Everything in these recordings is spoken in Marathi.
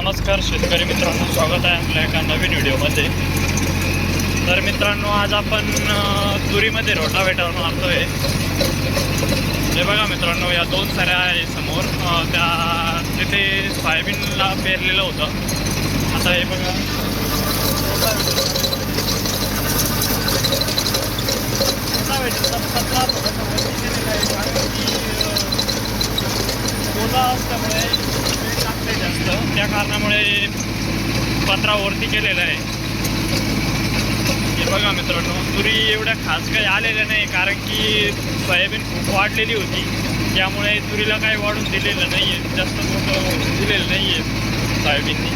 नमस्कार शेतकरी मित्रांनो स्वागत आहे आपल्या एका नवीन व्हिडिओमध्ये. तर मित्रांनो आज आपण तुरीमध्ये रोटावेटर मारतोय. हे बघा मित्रांनो या दोन साऱ्या आहे समोर. त्या तिथे सोयाबीनला पेरलेलं होतं. आता हे बघा. रोटावेटरचा ओला असल्यामुळे जास्त. त्या कारणामुळे पत्रा वरती केलेला आहे. हे बघा मित्रांनो तुरी एवढ्या खास काही आलेल्या नाही कारण की सोयाबीन खूप वाढलेली होती. त्यामुळे तुरीला काही वाढून दिलेलं नाही आहे जास्त मोठं दिलेलं नाही आहे सोयाबीननी.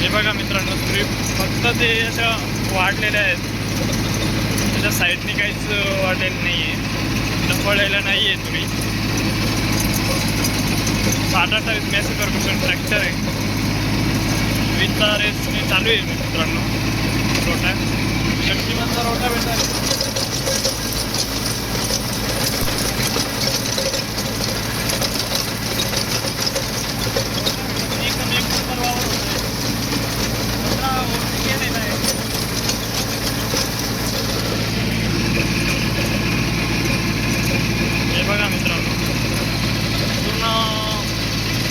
हे बघा मित्रांनो तुरी फक्त ते अशा वाढलेल्या आहेत. त्याच्या साईडने काहीच वाढलेलं नाही आहे फळायला नाही आहे तुरी. साठ अठ्ठावीस मॅसी परमिशन ट्रॅक्टर आहे. वीजचा रेस चालू आहे मित्रांनो.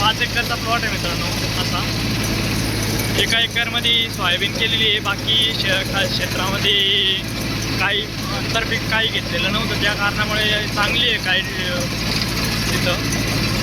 पाच एकरचा प्लॉट आहे मित्रांनो असा. एका एकरमध्ये सोयाबीन केलेली आहे बाकी शे क्षेत्रामध्ये काही आंतरपीक काही घेतलेलं नव्हतं. त्या कारणामुळे चांगली आहे काही तिथं.